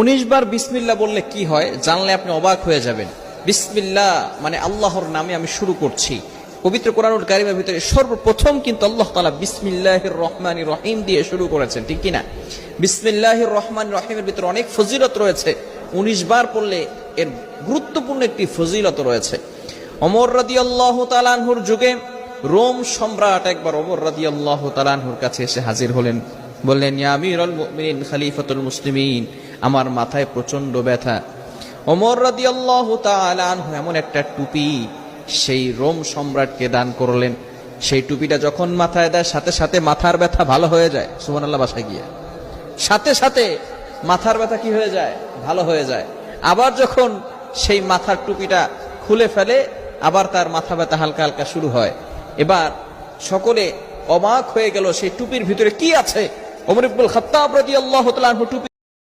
উনিশ বার বিসমিল্লা বললে কি হয়? জানলে আপনি অবাক হয়ে যাবেন। বিসমিল্লা মানে আল্লাহর নামে আমি শুরু করছি। পবিত্র কোরআনুল কারিমের ভিতরে সর্বপ্রথম কিন্তু আল্লাহ তালা বিসমিল্লাহির রহমান রহিম দিয়ে শুরু করেছেন, ঠিক কিনা? বিসমিল্লাহির রহমান রহিমের ভিতরে অনেক ফজিলত রয়েছে। উনিশ বার পড়লে এর গুরুত্বপূর্ণ একটি ফজিলত রয়েছে। অমর রাদি আল্লাহ তালানহুর যুগে রোম সম্রাট একবার অমর রাদি আল্লাহ তালানহুর কাছে এসে হাজির হলেন। বললেন, ইয়া আমিরুল মুমিনিন, খলিফাতুল মুসলিমিন। আমার মাথায় প্রচণ্ড ব্যথা। ওমর রাদিয়াল্লাহু তাআলা আনহু এমন একটা টুপি সেই রোম সম্রাটকে দান করলেন। সেই টুপিটা যখন মাথায় দেয়, সাথে সাথে মাথার ব্যথা ভালো হয়ে যায়। সুবহানাল্লাহ, বাসায় গিয়ে। সাথে সাথে মাথার ব্যথা কি হয়ে যায়? ভালো হয়ে যায়। আবার যখন সেই মাথার টুপিটা খুলে ফেলে, আবার তার মাথা ব্যথা হালকা হালকা শুরু হয়। এবার সকলে অবাক হয়ে গেল, সেই টুপির ভিতরে কি আছে? ওমর ইবনুল খত্তাব রাজি আল্লাহ টুপি